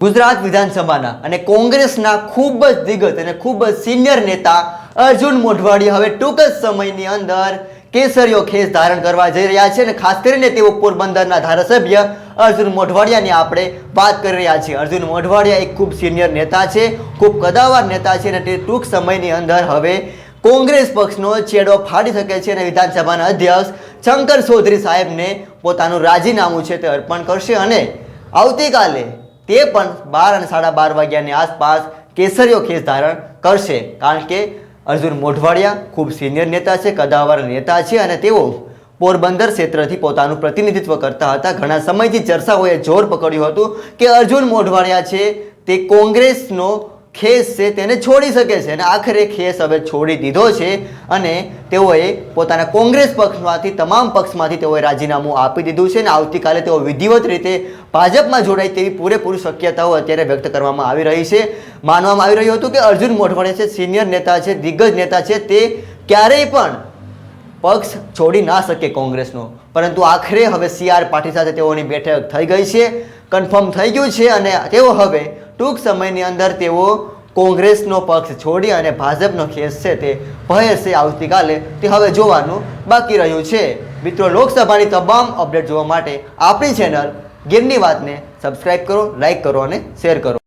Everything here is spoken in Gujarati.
ગુજરાત વિધાનસભાના અને કોંગ્રેસના ખૂબ જ દિગ્ગજ અને ખૂબ જ સિનિયર નેતા અર્જુન મોઢવાડી હવે ટૂંક જ સમયની અંદર કેસરીઓ ખેસ ધારણ કરવા જઈ રહ્યા છે અને ખાસ કરીને તેઓ પોરબંદરના ધારાસભ્ય અર્જુન મોઢવાડિયાની આપણે વાત કરી રહ્યા છીએ. અર્જુન મોઢવાડિયા એક ખૂબ સિનિયર નેતા છે, ખૂબ કદાવાર નેતા છે અને તે ટૂંક સમયની અંદર હવે કોંગ્રેસ પક્ષનો છેડો ફાડી શકે છે અને વિધાનસભાના અધ્યક્ષ શંકર ચૌધરી સાહેબને પોતાનું રાજીનામું છે તે અર્પણ કરશે અને આવતીકાલે તે પણ બાર અને સાડા બાર વાગ્યાની આસપાસ કેસરીયો ખેસ ધારણ કરશે. કારણ કે અર્જુન મોઢવાડિયા ખૂબ સિનિયર નેતા છે, કદાવર નેતા છે અને તેઓ પોરબંદર ક્ષેત્રથી પોતાનું પ્રતિનિધિત્વ કરતા હતા. ઘણા સમયથી ચર્ચાઓએ જોર પકડ્યું હતું કે અર્જુન મોઢવાડિયા છે તે કોંગ્રેસનો ખેસ છે તેને છોડી શકે છે અને આખરે ખેસ હવે છોડી દીધો છે અને તેઓએ પોતાના કોંગ્રેસ પક્ષમાંથી, તમામ પક્ષમાંથી તેઓએ રાજીનામું આપી દીધું છે અને આવતીકાલે તેઓ વિધિવત રીતે ભાજપમાં જોડાય તેવી પૂરેપૂરી શક્યતાઓ અત્યારે વ્યક્ત કરવામાં આવી રહી છે. માનવામાં આવી રહ્યું હતું કે અર્જુન મોઢવાણી છે, સિનિયર નેતા છે, દિગ્ગજ નેતા છે, તે ક્યારેય પણ પક્ષ છોડી ના શકે કોંગ્રેસનો. પરંતુ આખરે હવે સી આર સાથે તેઓની બેઠક થઈ ગઈ છે, કન્ફર્મ થઈ ગયું છે અને તેઓ હવે ટૂંક સમયની અંદર તેઓ કોંગ્રેસનો પક્ષ છોડી અને ભાજપનો ખેસ છે તે ભયશે આવતીકાલે તે હવે જોવાનું બાકી રહ્યું છે. મિત્રો, લોકસભાની તમામ અપડેટ જોવા માટે આપણી ચેનલ ગેમની વાતને સબસ્ક્રાઈબ કરો લાઈક કરો અને શેર કરો.